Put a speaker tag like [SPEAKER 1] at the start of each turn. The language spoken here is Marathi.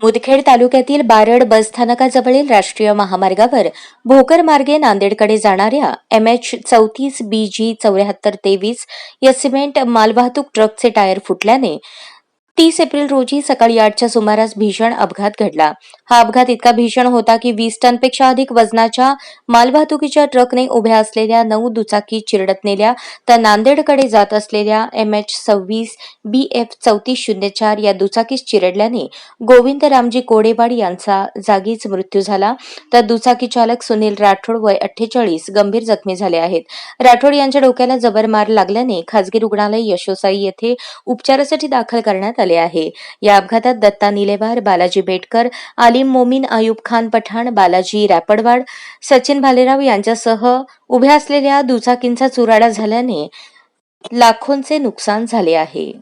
[SPEAKER 1] मुदखेड तालुक्यातील बारड बसस्थानकाजवळील राष्ट्रीय महामार्गावर भोकर मार्गे नांदेडकडे जाणाऱ्या एम एच चौतीस बी जी चौऱ्याहत्तर तेवीस या सिमेंट मालवाहतूक ट्रकचे टायर फुटल्याने तीस एप्रिल रोजी सकाळी आठच्या सुमारास भीषण अपघात घडला. हा अपघात इतका भीषण होता की वीस टनपेक्षा अधिक वजनाच्या मालवाहतुकीच्या ट्रकने उभ्या असलेल्या नऊ दुचाकी चिरडत नेल्या तर नांदेडकडे जात असलेल्या एम एच सव्वीस बी एफ चौतीस शून्य चार या दुचाकीस चिरडल्याने गोविंद रामजी कोडेवाड यांचा जागीच मृत्यू झाला. तर दुचाकी चालक सुनील राठोड वय अठ्ठेचाळीस गंभीर जखमी झाले आहेत. राठोड यांच्या डोक्याला जबर मार लागल्याने खासगी रुग्णालय यशोसाई येथे उपचारासाठी दाखल करण्यात करण्यात आले आहे. या अपघातात दत्ता निलेवार बालाजी बेटकर आलिम मोमीन आयुब खान पठाण बालाजी रॅपडवाड सचिन भालेराव यांच्यासह उभ्या असलेल्या दुचाकींचा चुराडा झाल्याने लाखोंचे नुकसान झाले आहे.